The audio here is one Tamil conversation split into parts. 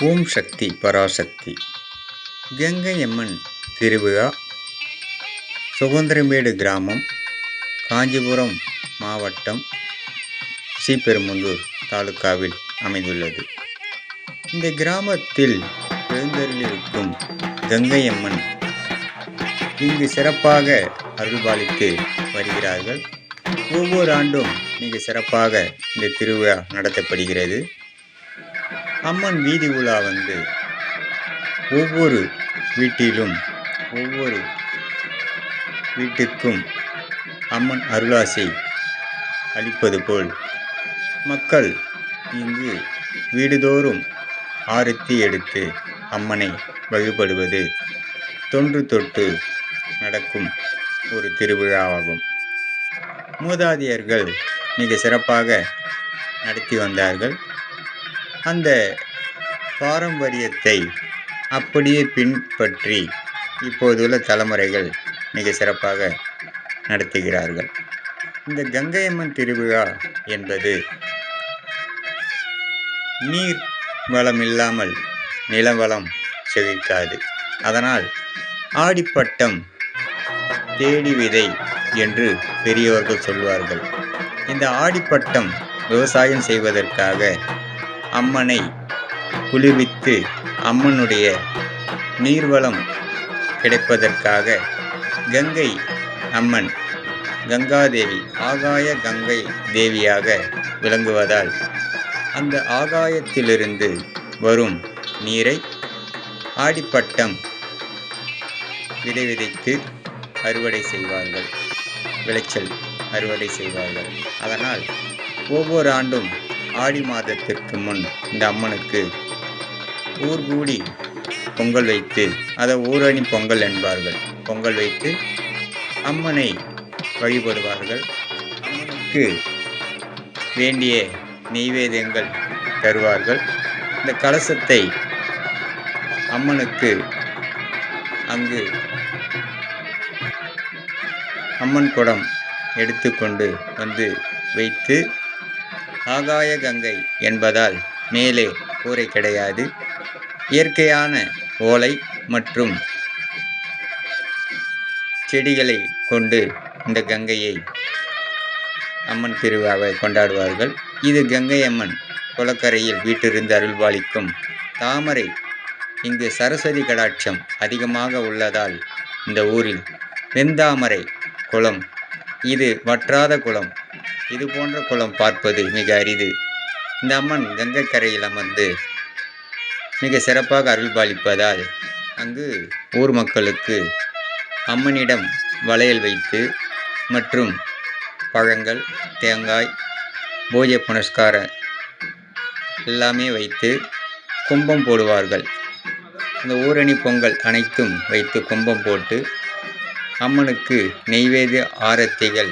ஓம் சக்தி பராசக்தி. கங்கை அம்மன் திருவிழா சுதந்திரமேடு கிராமம் காஞ்சிபுரம் மாவட்டம் ஸ்ரீபெரும்புந்தூர் தாலுக்காவில் அமைந்துள்ளது. இந்த கிராமத்தில் எழுந்தருளிருக்கும் கங்கையம்மன் இங்கு சிறப்பாக அருள்பாலித்து வருகிறார்கள். ஒவ்வொரு ஆண்டும் மிக சிறப்பாக இந்த திருவிழா நடத்தப்படுகிறது. அம்மன் வீதி உலா வந்து ஒவ்வொரு வீட்டிலும் ஒவ்வொரு வீட்டுக்கும் அம்மன் அருளாசி அளிப்பது போல் மக்கள் இங்கு வீடுதோறும் ஆரத்தி எடுத்து அம்மனை வழிபடுவது தொன்று தொட்டு நடக்கும் ஒரு திருவிழாவாகும். மூதாதையர்கள் மிக சிறப்பாக நடத்தி வந்தார்கள். அந்த பாரம்பரியத்தை அப்படியே பின்பற்றி இப்போதுள்ள தலைமுறைகள் மிக சிறப்பாக நடத்துகிறார்கள். இந்த கங்கையம்மன் திருவிழா என்பது நீர் வளம் இல்லாமல் நிலவளம் செழிக்காது. அதனால் ஆடிப்பட்டம் தேடி விதை என்று பெரியவர்கள் சொல்வார்கள். இந்த ஆடிப்பட்டம் விவசாயம் செய்வதற்காக அம்மனை குளிர்வித்து அம்மனுடைய நீர்வளம் கிடைப்பதற்காக கங்கை அம்மன் கங்காதேவி ஆகாய கங்கை தேவியாக விளங்குவதால் அந்த ஆகாயத்திலிருந்து வரும் நீரை ஆடிப்பட்டம் விதை விதைத்து அறுவடை செய்வார்கள். விளைச்சல். அறுவடை செய்வார்கள். அதனால் ஒவ்வொரு ஆண்டும் ஆடி மாதத்திற்கு முன் இந்த அம்மனுக்கு ஊர் கூடி பொங்கல் வைத்து அதை ஊரணி பொங்கல் என்பார்கள். பொங்கல் வைத்து அம்மனை வழிபடுவார்கள். அம்மனுக்கு வேண்டிய நெய்வேதியங்கள் தருவார்கள். இந்த கலசத்தை அம்மனுக்கு அங்கு அம்மன் குடம் எடுத்துக்கொண்டு வந்து வைத்து ஆகாய கங்கை என்பதால் மேலே கூரை கிடையாது. இயற்கையான ஓலை மற்றும் செடிகளை கொண்டு இந்த கங்கையை அம்மன் திருவிழாவை கொண்டாடுவார்கள். இது கங்கை அம்மன் குளக்கரையில் வீட்டிலிருந்து அருள்பாலிக்கும் தாமரை. இங்கு சரஸ்வதி கடாட்சம் அதிகமாக உள்ளதால் இந்த ஊரில் வெந்தாமரை குளம் இது வற்றாத குளம். இது போன்ற குளம் பார்ப்பது மிக அரிது. இந்த அம்மன் கங்கை கரையில் அமர்ந்து மிக சிறப்பாக அருள்பாலிப்பதால் அங்கு ஊர் மக்களுக்கு அம்மனிடம் வளையல் வைத்து மற்றும் பழங்கள் தேங்காய் பூஜை புனஸ்கார எல்லாமே வைத்து கும்பம் போடுவார்கள். இந்த ஊரணி பொங்கல் அனைத்தும் வைத்து கும்பம் போட்டு அம்மனுக்கு நெய்வேத்திய ஆரத்திகள்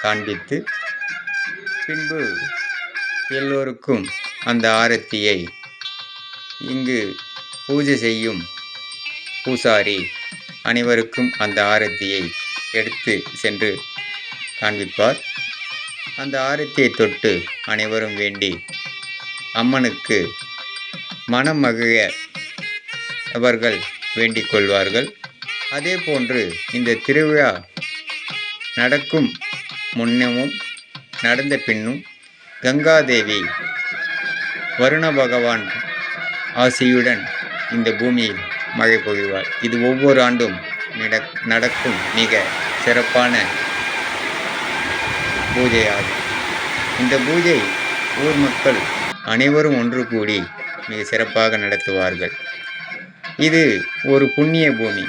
காண்பித்து பின்பு எல்லோருக்கும் அந்த ஆரத்தியை இங்கு பூஜை செய்யும் பூசாரி அனைவருக்கும் அந்த ஆரத்தியை எடுத்து சென்று காண்பிப்பார். அந்த ஆரத்தியை தொட்டு அனைவரும் வேண்டி அம்மனுக்கு மனமகிழ அவர்கள் வேண்டிக் கொள்வார்கள். அதே போன்று இந்த திருவிழா நடக்கும் முன்னமும் நடந்த பின்னும் கங்காதேவி வருண பகவான் ஆசியுடன் இந்த பூமியில் மழை பொழிவார் இது ஒவ்வொரு ஆண்டும் நடக்கும் மிக சிறப்பான பூஜையாகும். இந்த பூஜை ஊர் மக்கள் அனைவரும் ஒன்று கூடி மிக சிறப்பாக நடத்துவார்கள். இது ஒரு புண்ணிய பூமி.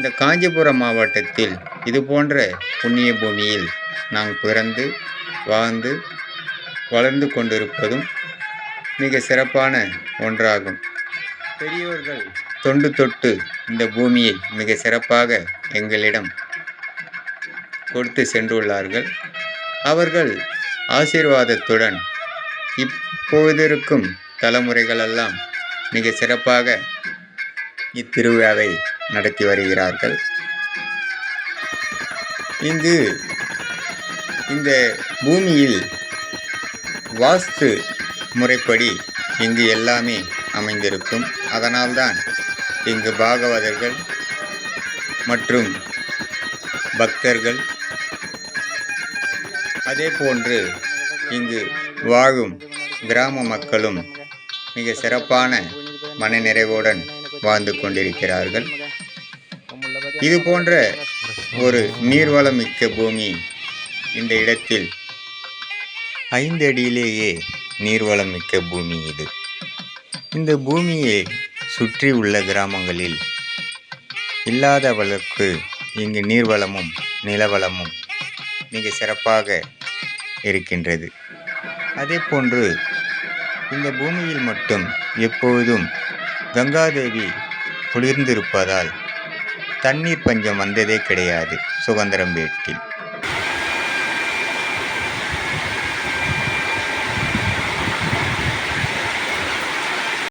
இந்த காஞ்சிபுரம் மாவட்டத்தில் இது போன்ற புண்ணிய பூமியில் நாம் பிறந்து வாழ்ந்து வளர்ந்து கொண்டிருப்பதும் மிக சிறப்பான ஒன்றாகும். பெரியோர்கள் தொண்டு தொட்டு இந்த பூமியை மிக சிறப்பாக எங்களிடம் கொடுத்து சென்றுள்ளார்கள். அவர்கள் ஆசீர்வாதத்துடன் இப்போதிருக்கும் தலைமுறைகளெல்லாம் மிக சிறப்பாக இத்திருவிழாவை நடத்தி வருகிறார்கள். இங்கு இந்த பூமியில் வாஸ்து முறைப்படி இங்கு எல்லாமே அமைந்திருக்கும். அதனால்தான் இங்கு பாகவதர்கள் மற்றும் பக்தர்கள் அதே போன்று இங்கு வாழும் கிராம மக்களும் மிக சிறப்பான மனநிறைவுடன் வாழ்ந்து கொண்டிருக்கிறார்கள். இது போன்ற ஒரு நீர்வளம் மிக்க பூமி இந்த இடத்தில் ஐந்து அடியிலேயே நீர்வளம் மிக்க பூமி இது. இந்த பூமியை சுற்றி உள்ள கிராமங்களில் இல்லாதவளுக்கு இங்கு நீர்வளமும் நிலவளமும் மிக சிறப்பாக இருக்கின்றது. அதே போன்று இந்த பூமியில் மட்டும் எப்போதும் கங்காதேவி குளிர்ந்திருப்பதால் தண்ணீர் பஞ்சம் வந்ததே கிடையாது. சுதந்திரம் வேட்டில்